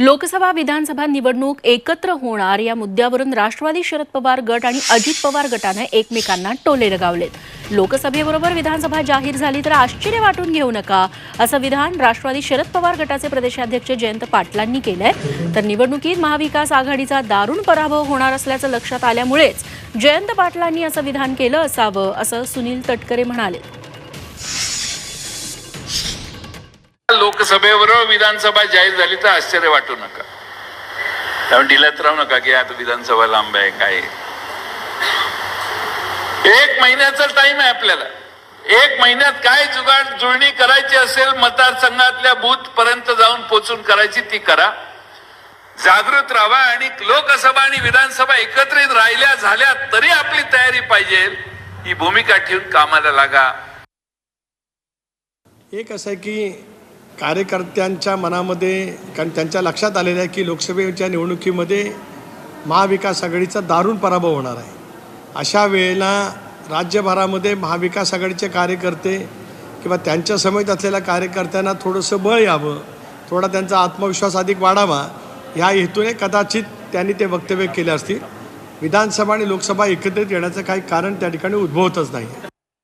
लोकसभा विधानसभा निवडणूक एकत्र होणार. या मुद्द्यावरून राष्ट्रवादी शरद पवार गट आणि अजित पवार गटानं एकमेकांना टोले लगावलेत. लोकसभेबरोबर विधानसभा जाहीर झाली तर आश्चर्य वाटून घेऊ नका असं विधान राष्ट्रवादी शरद पवार गटाचे प्रदेशाध्यक्ष जयंत पाटलांनी केलंय. तर निवडणुकीत महाविकास आघाडीचा दारुण पराभव होणार असल्याचं लक्षात आल्यामुळेच जयंत पाटलांनी असं विधान केलं असावं असं सुनील तटकरे म्हणाले. लोकसभेबरोबर विधानसभा जाहीर झाली तर आश्चर्य वाटू नका. त्यामुळे डिलत राहू नका की आता विधानसभा लांब आहे काय एक महिन्याचा टाइम आहे आपल्याला. एक महिन्यात काय जुगाड जुळणी करायची असेल मतदारसंघातल्या बूथ पर्यंत जाऊन पोचून करायची ती करा. जागृत राहा आणि लोकसभा आणि विधानसभा एकत्रित राहिल्या झाल्या तरी आपली तयारी पाहिजे. ही भूमिका ठेवून कामाला लागा. एक असं की कार्यकर्त्यांच्या मनामध्ये कारण त्यांच्या लक्षात आलेलं आहे की लोकसभेच्या निवडणुकीमध्ये महाविकास आघाडीचा दारुण पराभव होणार आहे. अशा वेळेला राज्यभरामध्ये महाविकास आघाडीचे कार्यकर्ते किंवा त्यांच्या समेत असलेल्या कार्यकर्त्यांना थोडंसं बळ यावं थोडा त्यांचा आत्मविश्वास अधिक वाढावा ह्या हेतूने कदाचित त्यांनी ते वक्तव्य केले असतील. विधानसभा आणि लोकसभा एकत्रित येण्याचं काही कारण त्या ठिकाणी उद्भवतच नाही